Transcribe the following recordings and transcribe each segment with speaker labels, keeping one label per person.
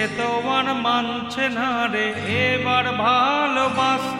Speaker 1: সে তো আর মানছে না রে এবার ভালোবাসতে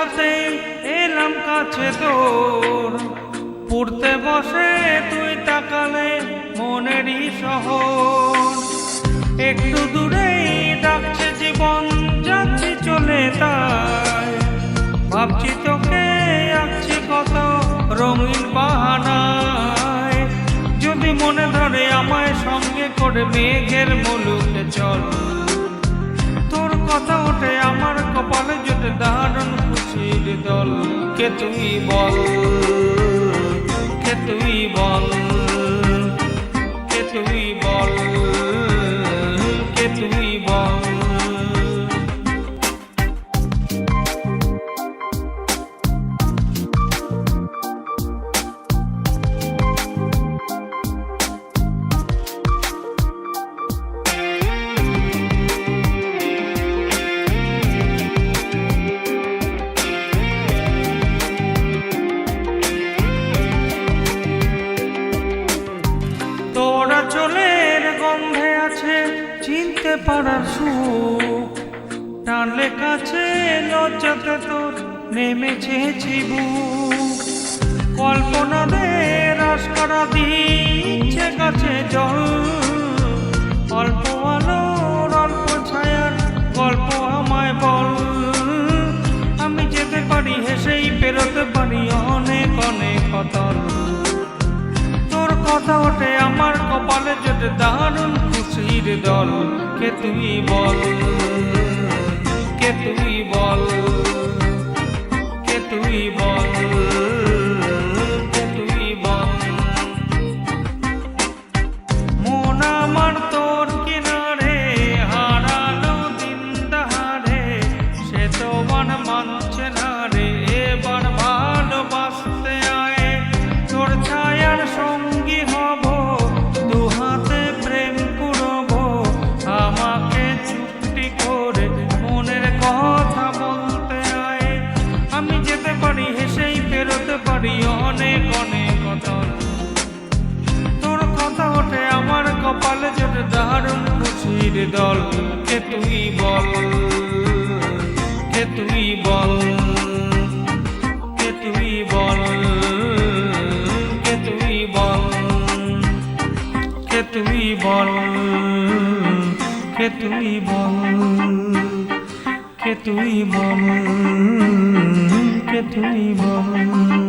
Speaker 1: হতে এলাম কাছে তোর। পড়তে বসে তুই তাকালে মনেরই শহর। একটু দূরেই ডাকছে জীবন, যাচ্ছি চলে তাই। ভাবছি তোকে, আঁকছি কত রঙিন বাহানায় যদি মনে ধরে আমায় সঙ্গে করে মেঘের মুলুকে চল। তোর কথা ওঠে আমার কে তুই বল? কে তুই বল? চলের গন্ধে আছে চিনতে পারার সুখ। টানলে কাছে লজ্জাতে তোর নেমেছে চিবু কল্পনাদের করা দিচ্ছে কাছে জল। দারুণ খুশির দল কে তুই বল? দল, কে তুই বল? কে তুই বল? কে তুই বল? কে তুই বল? কে তুই বল? কে তুই বল? কে তুই বল? কে তুই বল?